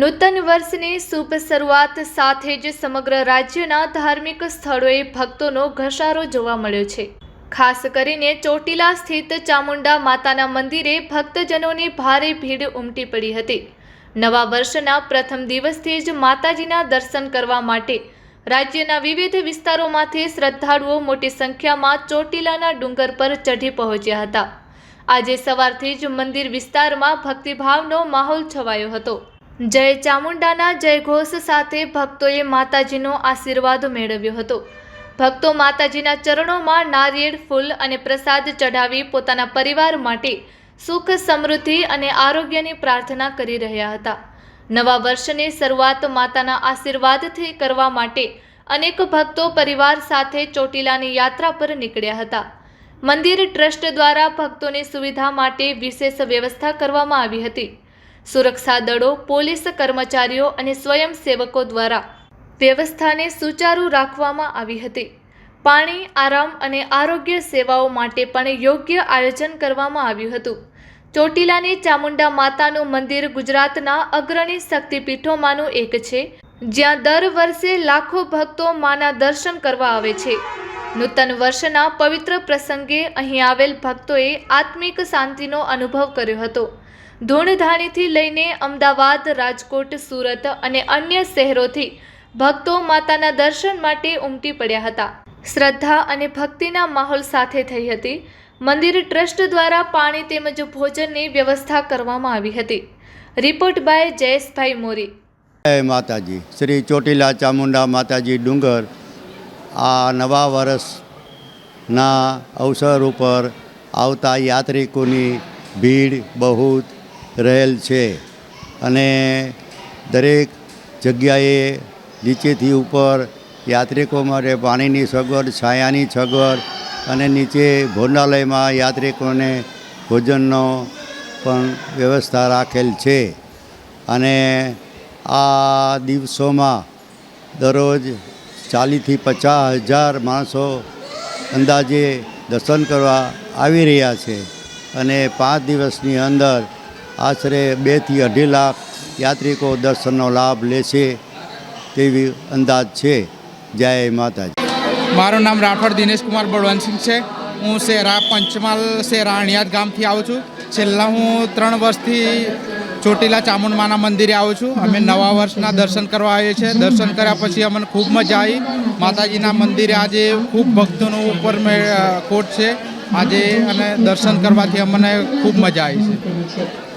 નૂતન વર્ષની શુભ શરૂઆત સાથે જ સમગ્ર રાજ્યના ધાર્મિક સ્થળોએ ભક્તોનો ઘસારો જોવા મળ્યો છે. ખાસ કરીને ચોટીલા સ્થિત ચામુંડા માતાના મંદિરે ભક્તજનોની ભારે ભીડ ઉમટી પડી હતી. નવા વર્ષના પ્રથમ દિવસથી જ માતાજીના દર્શન કરવા માટે રાજ્યના વિવિધ વિસ્તારોમાંથી શ્રદ્ધાળુઓ મોટી સંખ્યામાં ચોટીલાના ડુંગર પર ચઢી પહોંચ્યા હતા. આજે સવારથી જ મંદિર વિસ્તારમાં ભક્તિભાવનો માહોલ છવાયો હતો. જય ચામુંડાના જયઘોષ સાથે ભક્તોએ માતાજીનો આશીર્વાદ મેળવ્યો હતો. ભક્તો માતાજીના ચરણોમાં નારિયેળ, ફૂલ અને પ્રસાદ ચઢાવી પોતાના પરિવાર માટે સુખ, સમૃદ્ધિ અને આરોગ્યની પ્રાર્થના કરી રહ્યા હતા. નવા વર્ષની શરૂઆત માતાના આશીર્વાદથી કરવા માટે અનેક ભક્તો પરિવાર સાથે ચોટીલાની યાત્રા પર નીકળ્યા હતા. મંદિર ટ્રસ્ટ દ્વારા ભક્તોની સુવિધા માટે વિશેષ વ્યવસ્થા કરવામાં આવી હતી. સુરક્ષા દળો, પોલીસ કર્મચારીઓ અને સ્વયંસેવકો દ્વારા વ્યવસ્થાને સુચારુ રાખવામાં આવી હતી. પાણી, આરામ અને આરોગ્ય સેવાઓ માટે પણ યોગ્ય આયોજન કરવામાં આવ્યું હતું. ચોટીલાની ચામુંડા માતાનું મંદિર ગુજરાતના અગ્રણી શક્તિપીઠોમાંનું એક છે, જ્યાં દર વર્ષે લાખો ભક્તો માના દર્શન કરવા આવે છે. નૂતન વર્ષના પવિત્ર પ્રસંગે અહીં આવેલ ભક્તોએ આત્મિક શાંતિનો અનુભવ કર્યો હતો. ધૂળધાણીથી લઈને અમદાવાદ, રાજકોટ, સુરત અને અન્ય શહેરોથી ભક્તો માતાના દર્શન માટે ઉમટી પડ્યા હતા. શ્રદ્ધા અને ભક્તિના માહોલ સાથે થઈ હતી. મંદિર ટ્રસ્ટ દ્વારા પાણી તેમજ ભોજનની વ્યવસ્થા કરવામાં આવી હતી. Report by Jayeshbhai Mori. જય માતાજી. શ્રી ચોટીલા ચામુંડા માતાજી ડુંગર આ નવા વર્ષના અવસર ઉપર આવતા યાત્રિકોની ભીડ બહુ રહેલ છે. અને દરેક જગ્યાએ નીચેથી ઉપર યાત્રિકો માટે પાણીની સગવડ છાયાની સગવડ અને નીચે ભોજનાલયમાં યાત્રિકોને ભોજનનો પણ વ્યવસ્થા રાખેલ છે. અને આ દિવસોમાં દરરોજ ચાલીસથી પચાસ હજાર માણસો અંદાજે દર્શન કરવા આવી રહ્યા છે. અને પાંચ દિવસની અંદર આશરે બેથી અઢી લાખ યાત્રિકો દર્શનનો લાભ લેશે તેવી અંદાજ છે. જય માતાજી. મારું નામ રાઠોડ દિનેશ કુમાર બળવંતસિંહ છે. હું શેરા પંચમહાલ શેરા અણિયાદ ગામથી આવું છું. છેલ્લા હું ત્રણ વર્ષથી ચોટીલા ચામુંડમાના મંદિરે આવું છું. અમે નવા વર્ષના દર્શન કરવા આવીએ છીએ. દર્શન કર્યા પછી અમને ખૂબ મજા આવી. માતાજીના મંદિરે આજે ખૂબ ભક્તોનું ઉપર કોટ છે. આજે અને દર્શન કરવાથી અમને ખૂબ મજા આવી છે.